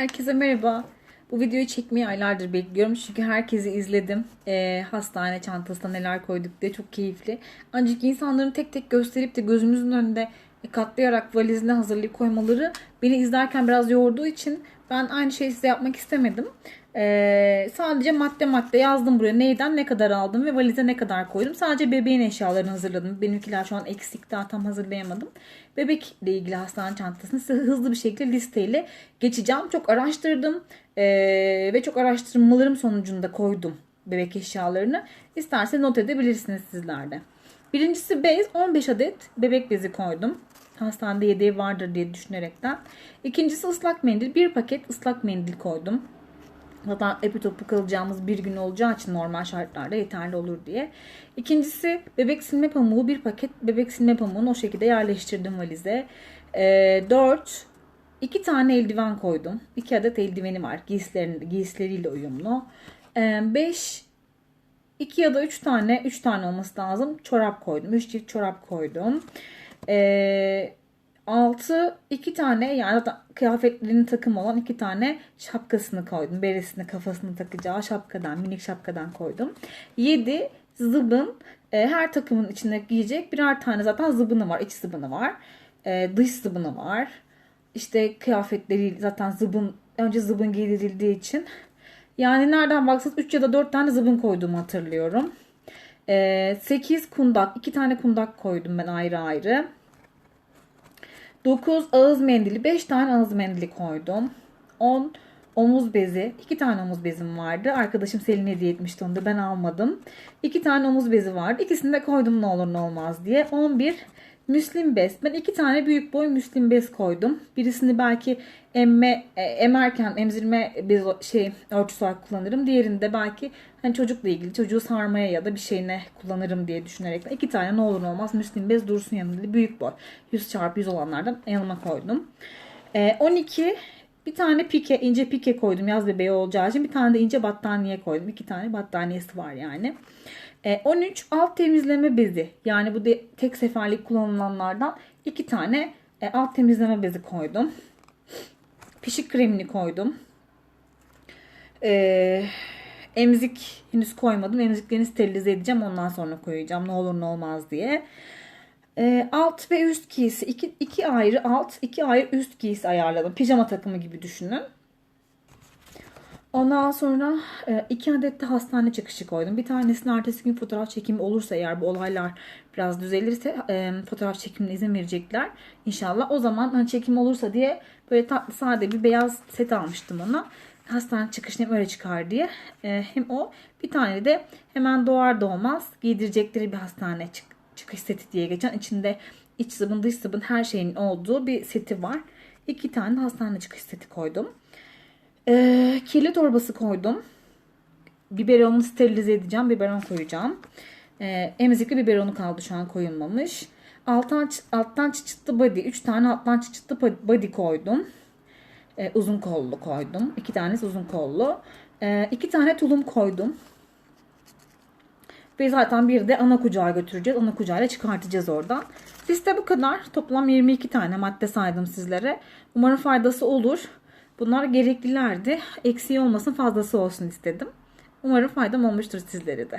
Herkese merhaba. Bu videoyu çekmeyi aylardır bekliyorum çünkü herkesi izledim. Ee, hastane çantasına neler koyduk diye çok keyifli. Ancak insanların tek tek gösterip de gözümüzün önünde katlayarak valizine hazırlayıp koymaları beni izlerken biraz yorduğu için ben aynı şeyi size yapmak istemedim. Ee, sadece madde madde yazdım buraya neyden ne kadar aldım ve valize ne kadar koydum. Sadece bebeğin eşyalarını hazırladım. Benimkiler şu an eksik daha tam hazırlayamadım. Bebekle ilgili hastane çantasını size hızlı bir şekilde listeyle geçeceğim. Çok araştırdım ee, ve çok araştırmalarım sonucunda koydum bebek eşyalarını. İsterseniz not edebilirsiniz sizler de. Birincisi bez 15 adet bebek bezi koydum. Hastanede yedeği vardır diye düşünerekten. İkincisi ıslak mendil. Bir paket ıslak mendil koydum. Zaten epitopu kalacağımız bir gün olacağı için normal şartlarda yeterli olur diye. İkincisi bebek silme pamuğu. Bir paket bebek silme pamuğunu o şekilde yerleştirdim valize. Ee, dört, iki tane eldiven koydum. İki adet eldiveni var. Giysilerin, giysileriyle uyumlu. Ee, beş, iki ya da üç tane, üç tane olması lazım. Çorap koydum. Üç çift çorap koydum. Ee, 6 iki tane yani zaten kıyafetlerinin takım olan iki tane şapkasını koydum. Beresini kafasını takacağı şapkadan minik şapkadan koydum. 7 zıbın e, her takımın içine giyecek birer tane zaten zıbını var. iç zıbını var. E, dış zıbını var. İşte kıyafetleri zaten zıbın önce zıbın giydirildiği için yani nereden baksanız 3 ya da 4 tane zıbın koyduğumu hatırlıyorum. E, 8 kundak. 2 tane kundak koydum ben ayrı ayrı. 9 ağız mendili, 5 tane ağız mendili koydum. 10 omuz bezi, 2 tane omuz bezim vardı. Arkadaşım Selin hediye etmişti onu da ben almadım. 2 tane omuz bezi vardı. İkisini de koydum ne olur ne olmaz diye. 11 müslim bez. Ben 2 tane büyük boy müslim bez koydum. Birisini belki emme e, emerken emzirme bez şey örtüsü olarak kullanırım. Diğerini de belki hani çocukla ilgili çocuğu sarmaya ya da bir şeyine kullanırım diye düşünerek iki tane ne olur ne olmaz müslim bez dursun yanında büyük boy 100 çarpı 100 olanlardan yanıma koydum. E, 12 bir tane pike, ince pike koydum yaz bebeği olacağı için. Bir tane de ince battaniye koydum. İki tane battaniyesi var yani. E, 13 alt temizleme bezi. Yani bu de tek seferlik kullanılanlardan iki tane e, alt temizleme bezi koydum. Pişik kremini koydum. E, emzik henüz koymadım. Emziklerini sterilize edeceğim. Ondan sonra koyacağım. Ne olur ne olmaz diye. E, alt ve üst giysi. iki ayrı alt, iki ayrı üst giysi ayarladım. Pijama takımı gibi düşünün. Ondan sonra e, iki adet de hastane çıkışı koydum. Bir tanesini ertesi gün fotoğraf çekimi olursa eğer bu olaylar biraz düzelirse e, fotoğraf çekimine izin verecekler. İnşallah o zaman hani çekim olursa diye böyle tatlı sade bir beyaz set almıştım ona. Hastane çıkışını öyle çıkar diye. E, hem o bir tane de hemen doğar doğmaz giydirecekleri bir hastane çık çıkış seti diye geçen içinde iç zıbın dış zıbın her şeyin olduğu bir seti var. İki tane hastane çıkış seti koydum. Ee, kirli torbası koydum. Biberonu sterilize edeceğim. Biberon koyacağım. Ee, emzikli biberonu kaldı şu an koyulmamış. Alttan, alttan çıçıtlı body. 3 tane alttan çıçıtlı body koydum. Ee, uzun kollu koydum. 2 tanesi uzun kollu. 2 ee, iki tane tulum koydum. Ve zaten bir de ana kucağa götüreceğiz. Ana kucağıyla çıkartacağız oradan. Liste bu kadar. Toplam 22 tane madde saydım sizlere. Umarım faydası olur. Bunlar gereklilerdi. Eksiği olmasın fazlası olsun istedim. Umarım faydam olmuştur sizlere de.